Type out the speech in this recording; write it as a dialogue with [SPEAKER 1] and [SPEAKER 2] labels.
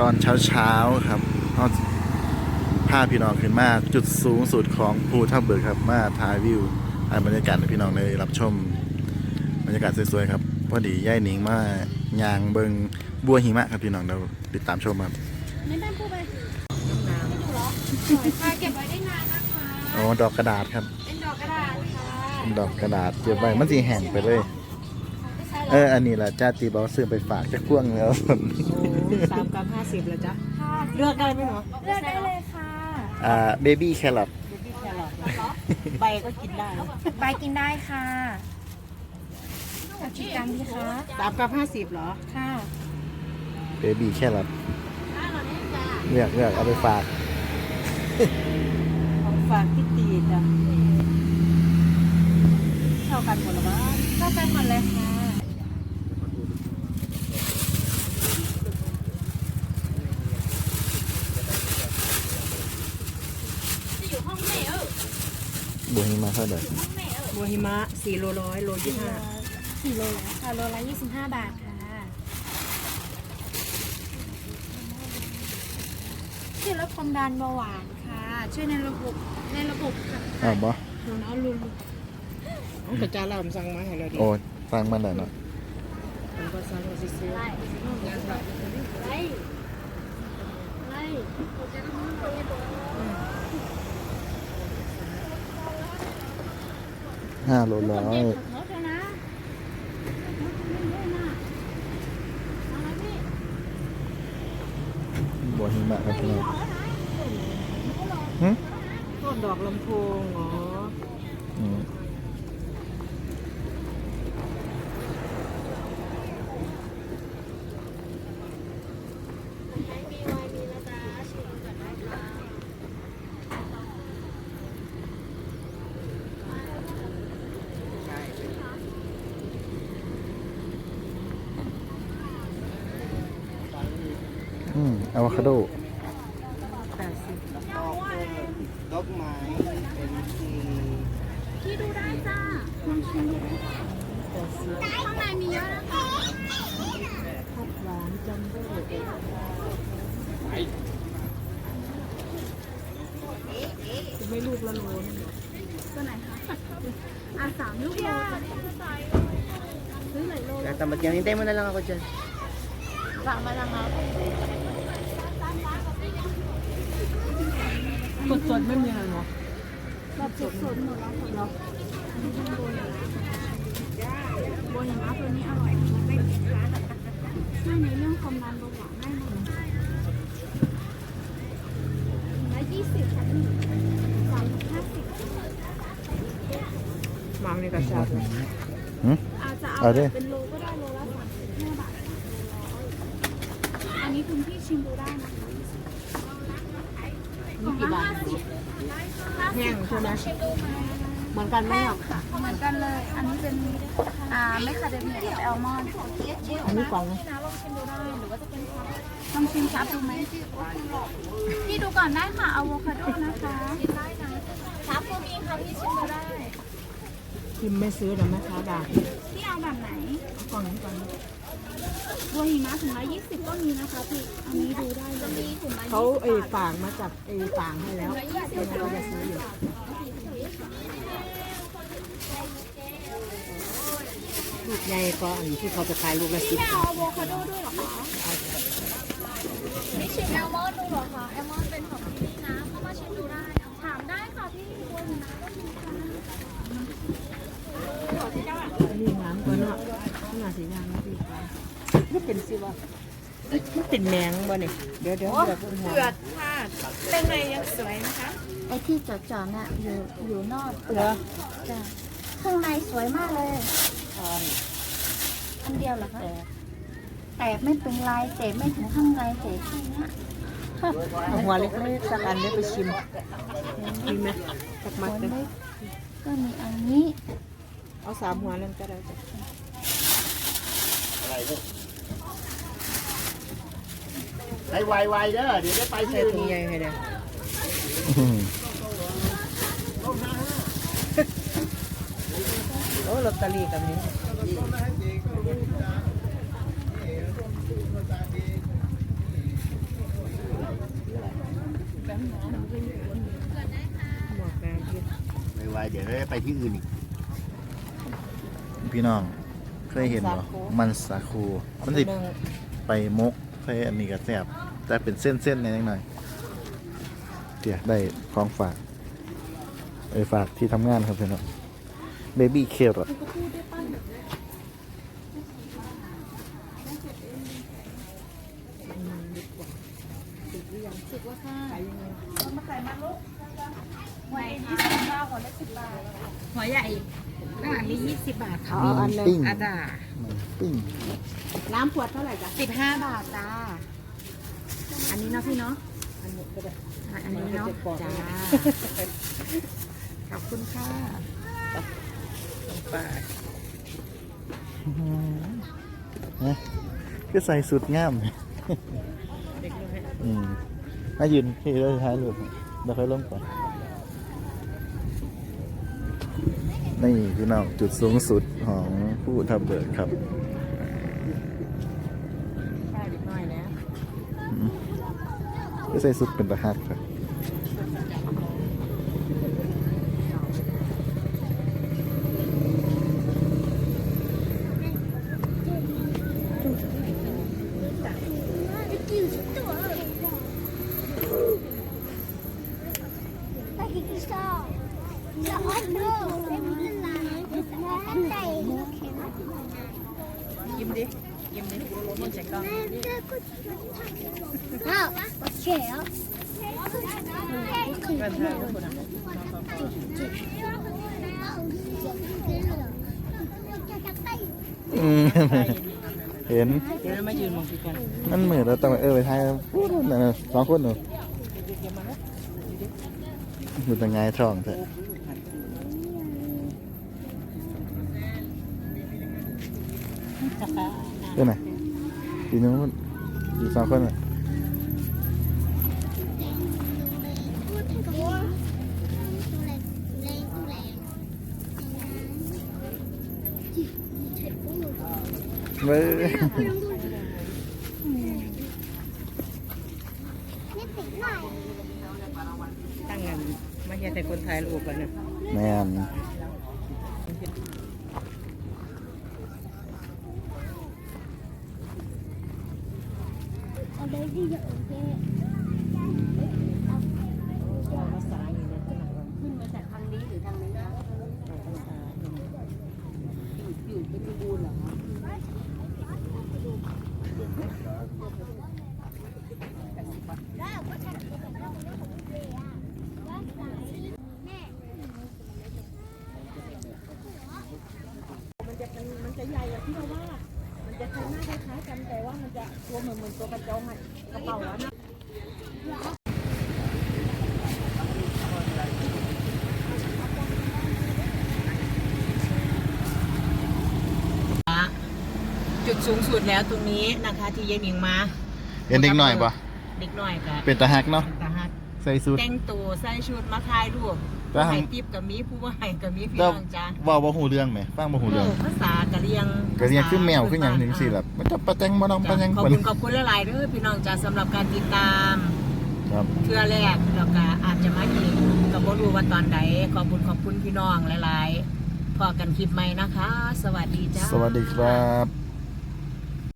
[SPEAKER 1] ตอนเช้าๆครับเอาพาพี่น้องขึ้นมาจุดสูงสุดของภูทับเบิกครับมาถ่ายวิวถ่ายบรรยากาศให้พี่น้องได้รับชมบรรยากาศสวยๆครับพอดีย่ายหนิงมายางเบิงบัวหิมะครับพี่น้องเราติดตามชมครับ
[SPEAKER 2] ไม่ได้พูดไปไม่อยู่หรอสวยค่ะเก็บไว้ได้นานนะคะ
[SPEAKER 1] อ๋อดอกกระดาษครับ
[SPEAKER 2] เป็นดอกกระดาษค่ะ
[SPEAKER 1] เป็นดอกกระดาษเก็บไว้มันสีแห้งไปเลย
[SPEAKER 2] ไม่ใช่หร
[SPEAKER 1] เอออันนี้แหละจ้าตีบอกว่าซื้อไปฝากจะพ่วงแล้ว
[SPEAKER 3] สามกับห้าสิบแล้วจ้ะ
[SPEAKER 2] ค่ะ
[SPEAKER 3] เลือกได้ไหมหมอ
[SPEAKER 2] เลือกได้เลยค่ะ
[SPEAKER 1] อ่าเบบี้แครอท
[SPEAKER 3] เบบี้แครอทใบก็กินได้
[SPEAKER 2] ใบกินได้ค่ะเอากี่กรัมดีคะ
[SPEAKER 3] สามกับห้าสิบเหรอ
[SPEAKER 2] ค่ะ
[SPEAKER 1] เบบี้แครอทเลือกเลือกเอาไปฝาก
[SPEAKER 3] ของฝากที่ตีจ้ะเท่ากันหมดหรือเปล่า
[SPEAKER 2] เข้าไปหมดเลยค่ะ
[SPEAKER 1] บัวหิมะเท่าไหร่
[SPEAKER 3] บัวหิมะสี่โลร้อยโลยี่ห้า
[SPEAKER 2] สี่โลค่ะโลละยี่สิบห้าบาทค่ะช่วยลดความดันเบาหวานค่ะ ช่วยในระบบในระบบขับ
[SPEAKER 1] อ้าวบอ
[SPEAKER 2] หนูเอาลุน
[SPEAKER 3] น้องกระจาเราสั่งมาให้เราดิ
[SPEAKER 1] โอ้ฟังมันหน่อยเนาะ
[SPEAKER 3] ผมก็สั่งมาซื้อ
[SPEAKER 2] ไล่ไล่ไล่
[SPEAKER 1] ห้าโลร้อย
[SPEAKER 2] ขอโทษด้วยนะด้วยนะเอาละพี่
[SPEAKER 1] บัวหิมะครับพี่น้องหึ
[SPEAKER 3] ต้นดอกลำโพงอ๋อ
[SPEAKER 1] อื อืมอะวคาโด
[SPEAKER 3] แปดสิบ
[SPEAKER 4] ดอกไม้เป็นที่
[SPEAKER 2] พี่ดูได้จ้าลองชิมดู
[SPEAKER 3] แปดสิบ
[SPEAKER 2] ข้างในมีเยอะนะคะ
[SPEAKER 3] พัดหวานจัมโบ้จะไม่ลูกละโลนึงเหรอ
[SPEAKER 2] ตัวไหนคะอะสามลูกโลซื้อหลายโล
[SPEAKER 4] Kaya tamad yan. Hintay mo na lang ako dyan.
[SPEAKER 2] สั่งาแล้วครับ
[SPEAKER 3] สดสดๆไม่มีอะไรเนาะ
[SPEAKER 2] แบบสดๆหมดแล้วหมดแล้วอันนี้เป็นโบยนะโบยนะตัวนี้อร่อยไม่เผ็ดร้านช่วยในเรื่องความดันเบาหวานได้หมดร้อยยี่สิบค่ะพี่สามห้าสิบ
[SPEAKER 3] มังในกระชาก
[SPEAKER 1] หึ
[SPEAKER 2] อาจจะเอา
[SPEAKER 1] เป็
[SPEAKER 2] นโลก็ได้โลละสามสิบห้าบาทอันนี้คุณพี่ชิมดูได้นะคะ
[SPEAKER 3] นี่กี่บา แห้งใช่ไหม
[SPEAKER 2] ชิมดูไหม
[SPEAKER 3] เหมือนกันไหม
[SPEAKER 2] แม่
[SPEAKER 3] อะ
[SPEAKER 2] ค่ะเหมือนกันเลย อันนี้เป็นอ่าไม่คาเดเมียกับแอลมอนด์
[SPEAKER 3] อันนี้กล่องนะ
[SPEAKER 2] พี่นะลองชิมดูได้หรือว่าจะเป็นครับลองชิมครับดูไหมพี่ดูก่อนได้ค่ะอะโวคาโดนะคะชิมได้นะครับก็มีค่ะพี่ชิมดูได้
[SPEAKER 3] พิมพ์ไม่ซื้อแต่แม่ค้าด่า
[SPEAKER 2] พี่เอาแบบไหน
[SPEAKER 3] กล่องนี้ก่อน นะ
[SPEAKER 2] บัวหิมะถุงละยี่สิบก็มีนะคะพี่ อันนี้ดูได้เลยมีถุงละ
[SPEAKER 3] เขาไอ้ฝางมาจับไอ้ฝางให้แล้วเดี๋ยวเราจะซื้ออยู่ลูกใหญ่ก็อันที่เขาจะขายลูกละสิบ
[SPEAKER 2] พี่เอาอะโวคาโดด้วยเหรอคะไม่ชิมแอลมอนด์ดูเหรอคะแอลมอนด์เป็นของพี่นะเข้ามาชิมดูได้เอาถามได้ค่ะพี่บัวหิมะก็มีค่ะ
[SPEAKER 3] อันนี้น้ำก็เนาะนี่น่าสียางนะ พี่ไม่เป็นสิวะมันเป็นแมงบ่เนี่ยเดี๋ยวเดี๋ยวเดี๋ยวหัว
[SPEAKER 2] เป็นไงยังสวยนะคะไอที่จอดๆน่ะอยู่อยู่นอก
[SPEAKER 3] เหรอ
[SPEAKER 2] จ้ะข้างในสวยมากเลยอันเดียวเหรอคะแตกไม่เป็นไรเจ็บไม่ถึงข้างในเจ็บข้างเนี้ย
[SPEAKER 3] เอาหัวเล็กๆสักอันได้ไปชิมดีไหมสักมัด
[SPEAKER 2] หัว
[SPEAKER 3] เลย
[SPEAKER 2] เล็กก็มีอันนี้
[SPEAKER 3] เอาสามหัวนั่นก็ได้จ้ะ
[SPEAKER 4] ไห้ไวๆเด้อเดี๋ยวได้ไป
[SPEAKER 3] เส
[SPEAKER 4] ร็จ
[SPEAKER 3] ถุงใหญ่ให้เด้
[SPEAKER 1] อ
[SPEAKER 3] โอ้ลอตเตอรี่กับนี้ไว
[SPEAKER 4] เดี๋ยวไปที่อื่นอีก
[SPEAKER 1] พี่น้องเคยเห็นเหรอมันสาคูมันสิไปมก ใส่อันนี้ก็แซ่บแต่เป็นเส้นๆหนิดหน่อยเดี๋ยวได้ของฝากไปฝากที่ทำงานครับพี่น้องเบบี้เครอท
[SPEAKER 2] สุกว่าค่ะเอามาใส่มาลูกหวยยี่สิบเก้าคนละสิบบาทหัวใหญ่ ข้างหลังนี้ยี่สิบบาทค่ะ
[SPEAKER 3] เอาอันหนึง
[SPEAKER 1] ปิ้ง
[SPEAKER 2] อาจา
[SPEAKER 1] ปิ้ง
[SPEAKER 3] น้ำขวดเท่าไหร่จ๊ะ
[SPEAKER 2] สิบห้าบาทจ้า อันนี้เนาะพี่เนาะ
[SPEAKER 3] อันนี้ก็ได้
[SPEAKER 2] อะอันนี้เนาะจ้า ขอบคุณค่ะ
[SPEAKER 3] ปลา
[SPEAKER 1] นะก็ใส่สุดงาม
[SPEAKER 3] เด็กน้อย
[SPEAKER 1] อืมมายืนที่เราท้ายรูปเดี๋ยวค่อยลงก่อน นี่พี่น้องจุดสูงสุดของผู้ทับเบิกครับ
[SPEAKER 3] ปลาเด็กน้อยแล้ว
[SPEAKER 1] ก็ใส่สุดเป็นตะหักครับ
[SPEAKER 5] 好，我去了。
[SPEAKER 3] กันทางทุกคนอ่ะ
[SPEAKER 1] อืม เห็น
[SPEAKER 3] เดี๋ยวเรามายืนมองสิกัน
[SPEAKER 1] มันเหมือนเราต้องเออไปท้ายพูดนั่นน่ะสองคนหนูดูแต่ไงช่องเถอะเพื่ อนไหนทีนู้นอยู่สองคนน่ะเว้ย
[SPEAKER 3] ตั้งงานมาเฮ็ดให้คนไทยรูปกันนะ
[SPEAKER 1] แมน
[SPEAKER 3] ภาษาอย่างนี้เลย
[SPEAKER 2] ขึ้นมาจากทางนี้หรือทางนี้นะ
[SPEAKER 3] ภาษา
[SPEAKER 2] อยู่เป็นบูนเหรอ
[SPEAKER 3] มันจะเป็นมันจะใหญ่อย่างที่เราว่า มันจะใช้หน้าคล้ายๆกันแต่ว่า มันจะตัวเหมือนเหมือนตัวกระจงอะกระเป๋าอะนะจุดสูงสุดแล้วตรงนี้นะคะที่ยายหมิงมา
[SPEAKER 1] เห็นเด็กหน่อยปะ
[SPEAKER 3] เด็กหน่อยค่ะ
[SPEAKER 1] เป็นตะหักเนาะ
[SPEAKER 3] ตาฮัก
[SPEAKER 1] ใส่สุด
[SPEAKER 3] แต่งตัวใส่ชุดมาถ่ายรูป
[SPEAKER 1] แต่
[SPEAKER 3] ผู้
[SPEAKER 1] หัง
[SPEAKER 3] ให้ติบกับมีผู้ว่าให้กับมีพี่
[SPEAKER 1] เจ้า
[SPEAKER 3] น้องจ้า
[SPEAKER 1] ว่าบ่หูเรื่องไหมฟังบ่หูเรื่อง
[SPEAKER 3] ภาษากะเรียง
[SPEAKER 1] ก็เรียกขึ้นแมวขึ้นอย่างหนึ่งสิแบบมันจะประแจงบ่น้องประแจง
[SPEAKER 3] ขอบ
[SPEAKER 1] บ่
[SPEAKER 3] คุณขอบคุณหลายๆเด้อพี่น้องจ้าสำหรับการติดตาม
[SPEAKER 1] ครับ
[SPEAKER 3] เทื่อแรกแล้วก็อาจจะมาอีกก็บ่รู้ว่าตอนใดขอบคุณขอบคุณพี่น้องหลายๆพอกันคลิปใหม่นะคะ สวัสดีจ้า
[SPEAKER 1] สวัสดีครับ